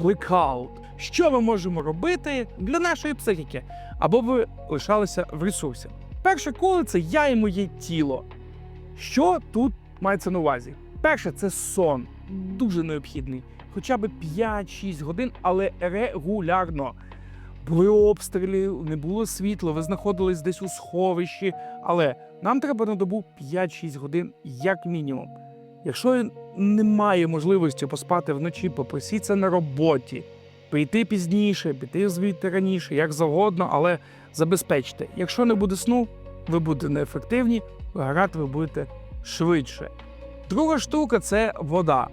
блекаут. Що ми можемо робити для нашої психіки, або ви лишалися в ресурсі? Перше коло це я і моє тіло. Що тут мається на увазі? Перше, це сон, дуже необхідний. Хоча б 5-6 годин, але регулярно. Були обстріли, не було світла, ви знаходились десь у сховищі, але нам треба на добу 5-6 годин як мінімум. Якщо немає можливості поспати вночі, попросіться на роботі, прийти пізніше, піти звідти раніше, як завгодно, але забезпечте. Якщо не буде сну, ви будете неефективні, вигорати ви будете швидше. Друга штука це вода.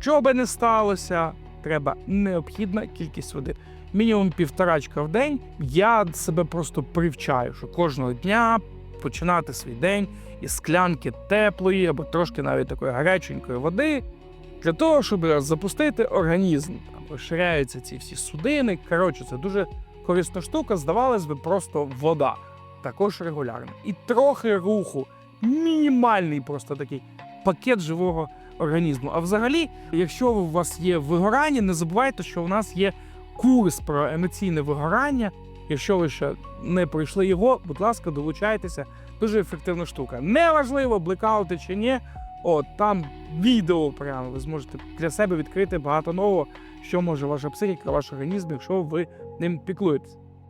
Що би не сталося, треба необхідна кількість води. Мінімум півторачка в день. Я себе просто привчаю, що кожного дня починати свій день із склянки теплої або трошки навіть такої гаряченької води, для того, щоб запустити організм. Там розширяються ці всі судини. Коротше, це дуже корисна штука. Здавалось би, просто вода. Також регулярно. І трохи руху. Мінімальний просто такий пакет живого організму. А взагалі, якщо у вас є вигорання, не забувайте, що у нас є курс про емоційне вигорання. Якщо ви ще не пройшли його, будь ласка, долучайтеся. Дуже ефективна штука. Неважливо, блекаути чи ні. От там відео прямо ви зможете для себе відкрити багато нового, що може ваша психіка, ваш організм, якщо ви ним піклуєтесь.